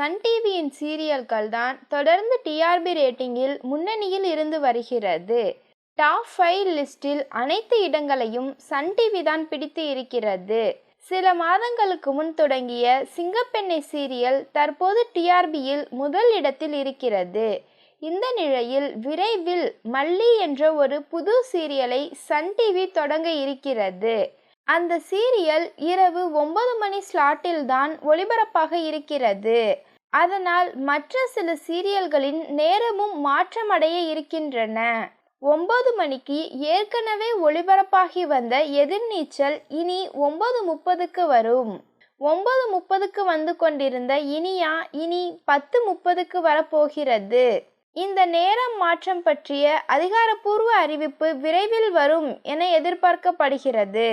Sun டிவியின் சீரியல்கள் தான் தொடர்ந்து டிஆர்பி ரேட்டிங்கில் முன்னணியில் இருந்து வருகிறது. டாப் ஃபைவ் லிஸ்டில் அனைத்து இடங்களையும் சன் டிவி தான் பிடித்து இருக்கிறது. சில மாதங்களுக்கு முன் தொடங்கிய சிங்கப்பெண்ணை சீரியல் தற்போது டிஆர்பியில் முதல் இடத்தில் இருக்கிறது. இந்த நிலையில் விரைவில் மல்லி என்ற ஒரு புது சீரியலை சன் டிவி தொடங்க இருக்கிறது. அந்த சீரியல் இரவு ஒன்பது மணி ஸ்லாட்டில் தான் ஒளிபரப்பாக இருக்கிறது. அதனால் மற்ற சில சீரியல்களின் நேரமும் மாற்றமடைய இருக்கின்றன. ஒன்பது மணிக்கு ஏற்கனவே ஒளிபரப்பாகி வந்த எதிர்நீச்சல் இனி ஒன்பது முப்பதுக்கு வரும். ஒன்பது முப்பதுக்கு வந்து கொண்டிருந்த இனியா இனி பத்து முப்பதுக்கு வரப்போகிறது. இந்த நேரம் மாற்றம் பற்றிய அதிகாரப்பூர்வ அறிவிப்பு விரைவில் வரும் என எதிர்பார்க்கப்படுகிறது.